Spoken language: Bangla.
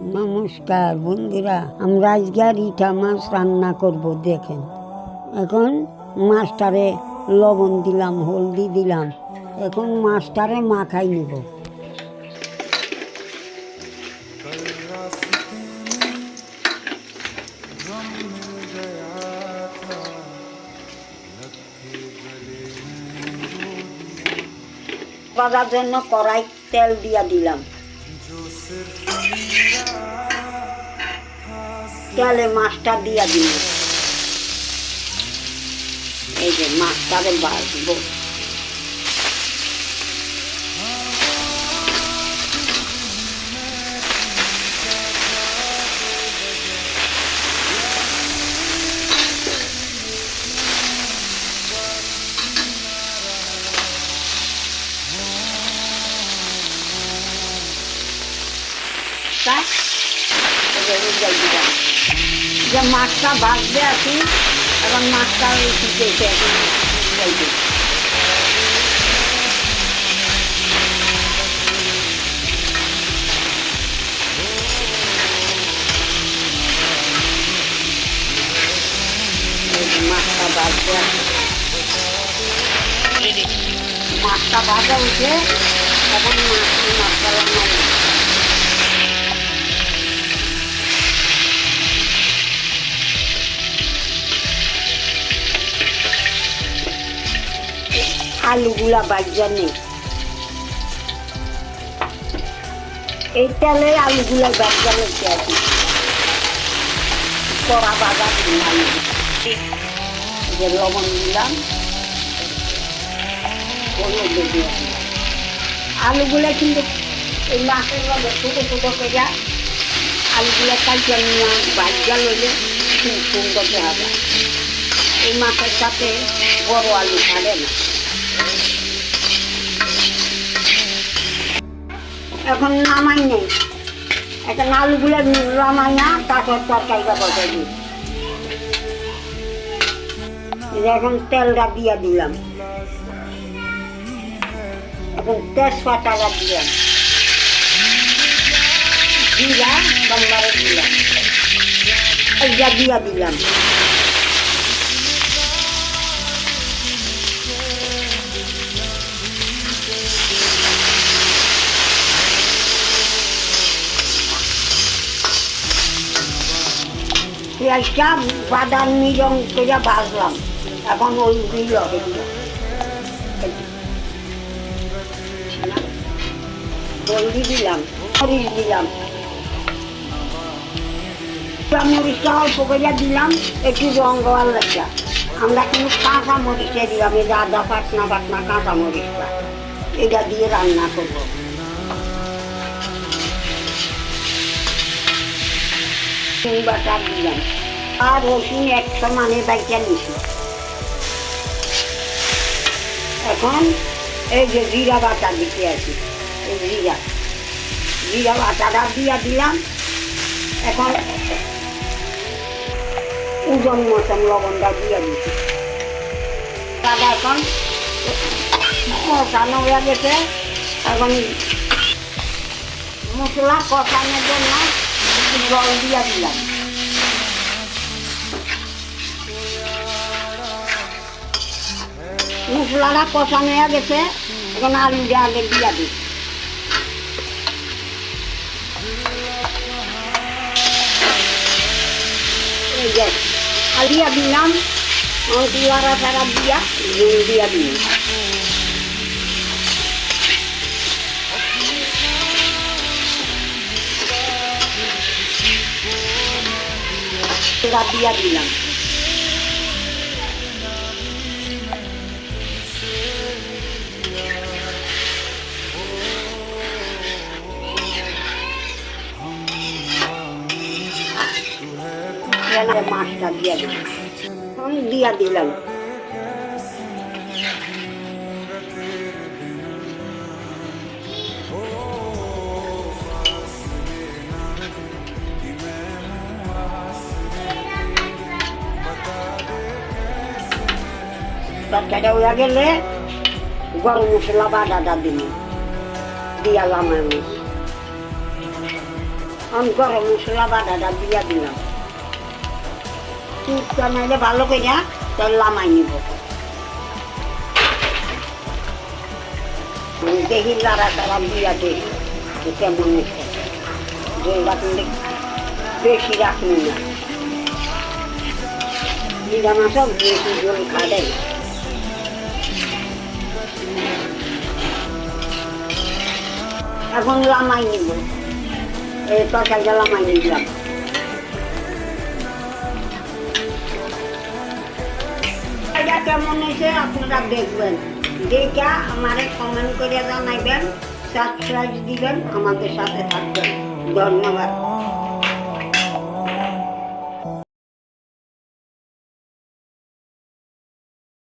নমস্কার বন্ধুরা, আমরা আজকে আর ইটা মাছ রান্না করব, দেখেন। এখন মাছটারে লবণ দিলাম, হলদি দিলাম। এখন মাছটারে মাখাই নিব। করার জন্য কড়াই তেল দিয়া দিলাম। তেলে মাছটা দিয়া দিল এই যে মাছটারে বাড়বো যে মাছটা ভাজবে আছি এখন মাছটা ওই এই যে মাছটা আছে মাছটা উঠে এখন মাছ আলুগুলা বাজ্যা নেই এই তেলে আলুগুলা বাজ্যা লেগে আছে কড়া বাজা যে লবণ দিলাম আলুগুলা কিন্তু এই মাছের লগে ছোটো ছোটো করে আলুগুলা কালকে নিয়ে বাজ্যা লইলে খুব সুন্দর হবে এই মাছের সাথে বড় আলু খাবে না। এখন নামাই নেই। এখন আলুগুলো নামাই না, তারপর তরকারিটা বসাই দিই। এখন তেলটা দিয়ে দিলাম। এখন তেজপাতাটা দিলাম। দিলাম এইটা দিয়ে দিলাম। পেঁয়াজটা বাদামি রং করে ভাজলাম এখন ওই দিল এগুলো দিলাম মরিচ মরিচটা অল্প করে দিলাম, একটু রং হওয়ার লাগছে আমরা কিন্তু কাঁচা মরিচে দিলাম, এই আদা পাটনা পাটনা কাঁচা মরিচটা। এটা দিয়ে রান্না করব। রসুন বাটা দিলাম আর রসুন এক সমানে বাইটা নিছি এখন এই যে জিরা বাটা দিতে আছি এই জিরা। জিরা বাটাটা দিয়া দিলাম। এখন ওজন মতন লবণটা দিয়ে দিচ্ছি দাদা এখন কষানো হয়ে গেছে এখন মশলা কষানোর জন্য একটু জল দিয়ে দিলাম মশলাটা কষানো হয়ে গেছে, এখন আলু দিয়ে আগে দিয়ে দিই এই যে আলু দিলাম দিয়া দিয়া দিলাম রাত দিয়া দিলাম। মাছটা দিয়া দিলাম। দিয়া দিলাম। তরকারিটা হয়ে গেলে গরম মশলা বাটাটা দিলাম দিয়ালাম আমি। আমি গরম মশলা বাটাটা দিয়া দিলাম। টুকটা নাইলে ভালো করে তেল লামাই নিব। দেখি লাড়া তারা দিয়া দেখি কেমন হচ্ছে বেশি রাখি না। জিরা মাছও বেশি জল খাবে এখন লামাই নিব। এই তরকারিটা লামাই নিলাম। এটা কেমন হয়েছে আপনারা দেখবেন। দেখে আমার কমেন্ট করে জানাইবেন সাবস্ক্রাইব দিবেন, আমাদের সাথে থাকবেন। ধন্যবাদ।